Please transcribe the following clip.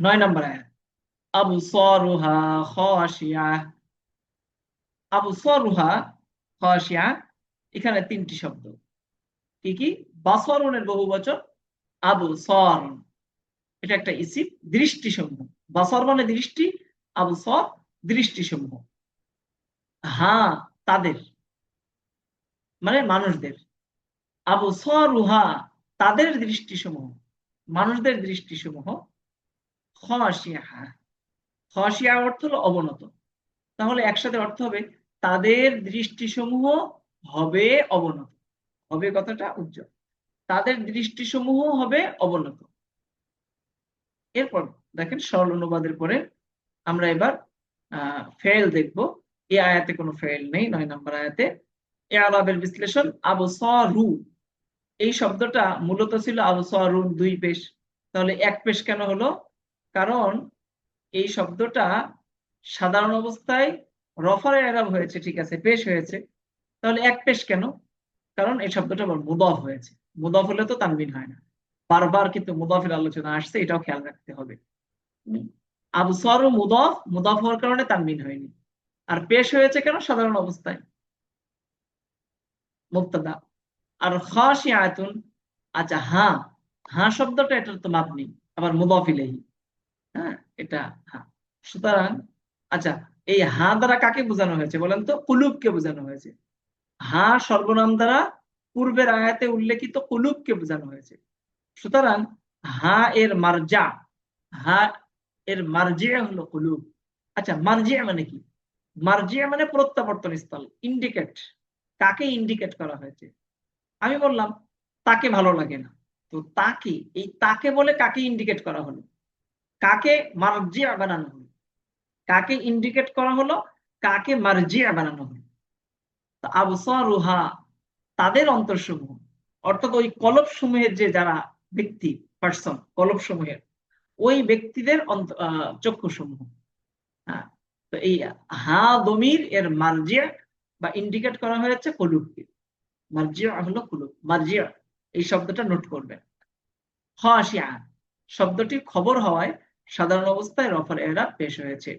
নয় নম্বর আয়াত। আবু সরুহা খাশিয়া। আবু সরুহা খাশিয়া, এখানে তিনটি শব্দ। কি কি? বাসরনের বহু বচন আবু সর এটা একটা ইসিম দৃষ্টি সমূহ বাসর মানে দৃষ্টি আবু সর দৃষ্টি সমূহ হ্যাঁ তাদের। মানে মানুষদের। আবু সরুহা তাদের দৃষ্টি সমূহ মানুষদের দৃষ্টিসমূহ। খাশিয়া খাশিয়া অর্থ হলো অবনত। তাহলে একসাথে অর্থ হবে, তাদের দৃষ্টিসমূহ হবে অবনত। হবে কথাটা উজ্জ্বল। তাদের দৃষ্টিসমূহ হবে অবনত। এরপর দেখেন সরল অনুবাদের পরে আমরা এবার ফেল দেখব। এ আয়াতে কোনো ফেল নেই, নয় নম্বর আয়াতে। এ আলাবের বিশ্লেষণ আবু সরু এই শব্দটা মূলত ছিল আবু সরুন দুই পেশ। তাহলে এক পেশ কেন হলো? কারণ এই শব্দটা সাধারণ অবস্থায় রফারে এরাব হয়েছে, ঠিক আছে, পেশ হয়েছে। তাহলে এক পেশ কেন? কারণ এই শব্দটা মুদফ হয়েছে। মুদফ হলে তো তানবিন হয় না। বারবার কিন্তু মুদফের আলোচনা আসছে, এটাও খেয়াল রাখতে হবে। আবু সর মুদফ মুদফ হওয়ার কারণে তানবিন হয়নি। আর পেশ হয়েছে কেন? সাধারণ অবস্থায়। মুক্তাদা আর খাসি আয়তুন আচ্ছা হ্যাঁ হ্যাঁ শব্দটা এটার তো মাপ নেই আবার মুদফ ইলাইহি। হ্যাঁ এটা হ্যাঁ সুতরাং আচ্ছা এই হা দ্বারা কাকে বোঝানো হয়েছে বলেন তো? কুলুবকে বোঝানো হয়েছে। হা সর্বনাম দ্বারা পূর্বের আয়াতে উল্লেখিত কুলুবকে বোঝানো হয়েছে। সুতরাং, হা এর মার্জা, হা এর মার্জিয়া হলো কুলুব। আচ্ছা মার্জিয়া মানে কি? মার্জিয়া মানে প্রত্যাবর্তন স্থল ইন্ডিকেট কাকে ইন্ডিকেট করা হয়েছে? আমি বললাম, তাকে ভালো লাগে না। তো তাকে, এই তাকে বলে কাকে ইন্ডিকেট করা হলো? কাকে মার্জিয়া বানানো হলো? কাকে ইন্ডিকেট করা হলো? কাকে মার্জিয়া বানানো হলো? আবসারুহা তাদের অন্তরসমূহ, অর্থাৎ ওই কলব সমূহের যে যারা ব্যক্তি পার্সন কলব সমূহের ওই ব্যক্তিদের চক্ষু সমূহ হ্যাঁ তো এই হা দমির এর মার্জিয়া বা ইন্ডিকেট করা হয়েছে কলুবকে। মার্জিয়া হলো কুলুব, মার্জিয়া, এই শব্দটা নোট করবেন। হাসিয়া শব্দটি খবর হওয়ায় সাধারণ অবস্থায় রফার এরা পেশ হয়েছে।